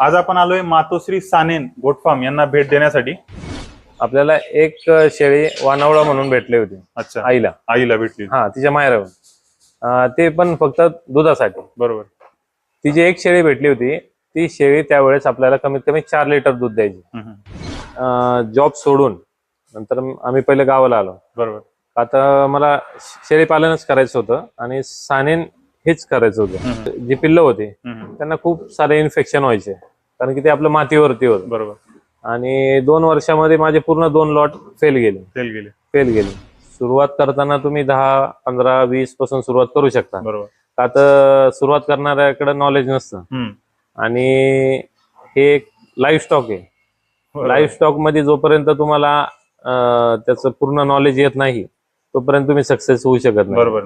आज आपण आलोय मातोश्री सानेन गोट फार्म यांना भेट देण्यासाठी. आपल्याला एक शेळी वानावळा म्हणून भेटली होती. अच्छा. आईला. आईला भेटली हा तिच्या माहेरावर ते पण फक्त दुधासाठी. बरोबर. ती जी एक शेळी भेटली होती ती शेळी त्यावेळेस आपल्याला कमीत कमी चार लिटर दूध द्यायची. जॉब सोडून नंतर आम्ही पहिले गावाला आलो. बरोबर. आता मला शेळी पालनच करायचं होतं आणि सानेन हेच करायचं होतं. जी पिल्लं होती. त्यांना खूप सारे इन्फेक्शन व्हायचे. कारण की ते आपलं मातीवरती होतं. बरोबर. आणि दोन वर्षामध्ये माझे पूर्ण दोन लॉट फेल गेले. तेल गेले. फेल गेले. सुरुवात करताना तुम्ही दहा पंधरा वीसपासून सुरुवात करू शकता. बरोबर. का तर सुरुवात करणाऱ्याकडे नॉलेज नसतं. आणि हे एक लाईव्ह स्टॉक आहे. लाईव्ह स्टॉकमध्ये जोपर्यंत तुम्हाला त्याचं पूर्ण नॉलेज येत नाही तोपर्यंत तुम्ही सक्सेस होऊ शकत नाही. बरोबर